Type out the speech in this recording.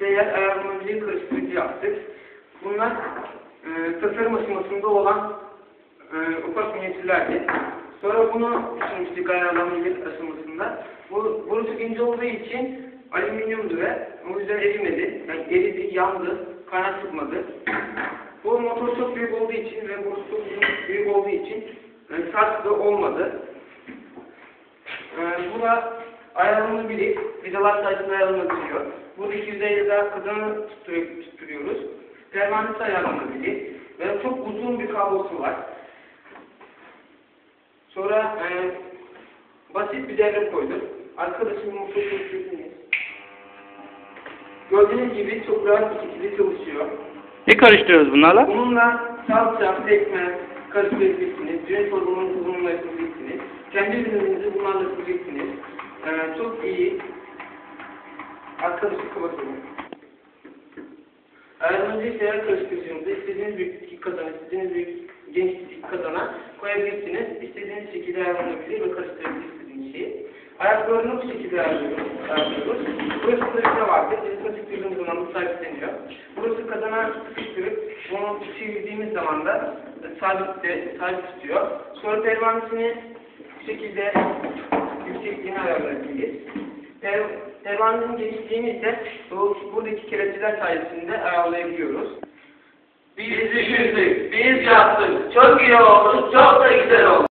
seyyar ayarlanabilir karıştırıcı yaptık. Bunlar e, tasarım aşamasında olan e, ufak minyatürlerdi. Sonra bunu düşünmüştük ayarlanabilir aşamasında. Bu, burası ince olduğu için alüminyumdu ve o yüzden erimedi. Yani eridi, yandı, kaynak tutmadı. Bu motor çok büyük olduğu için ve burası çok büyük olduğu için e, sert de olmadı. E, bu da ayarlanabilir. Vidalar sayesinde ayarlanabiliyor. Burada 250 daha kazanı tutturuyor, tutturuyoruz. Pervanesi ayarlanabilir. Ve çok uzun bir kablosu var. Sonra e, basit bir devre koyduk. Arkadaşım motor çalışıyorsunuz. Gördüğünüz gibi çok rahat bir şekilde çalışıyor. Ne karıştırıyoruz bunlarla? Bununla salça, pekmez, karıştırabilirsiniz. Düğün torbunun uzunluğunu yapabilirsiniz. Kendi ürünlerinizi bunlarla yapabilirsiniz. Ee, çok iyi. Arkadaşı kapatalım. Ayrıca seyahat karıştırıcınızı istediğiniz büyüklük kazana, istediğiniz büyük genişlik kazana koyabilirsiniz. İstediğiniz şekilde ayarlanabilir ve karıştırabilir istediğiniz şeyi. Ayaklarını bu şekilde ayarlıyoruz. Burası kırıkta vardır. Birisine sıktırdığımız zaman bu sabitleniyor. Burası kazana sıkıştırıp bunu çevirdiğimiz zaman da sabit, de, sabit tutuyor. Sonra pervanesini bu şekilde yüksekliğini ayarlayabiliriz. Per, pervanenin genişliğini ise bu, buradaki kelepçeler sayesinde ayarlayabiliyoruz. Biz düşündük, biz yaptık. Çok iyi oldu, çok da güzel oldu.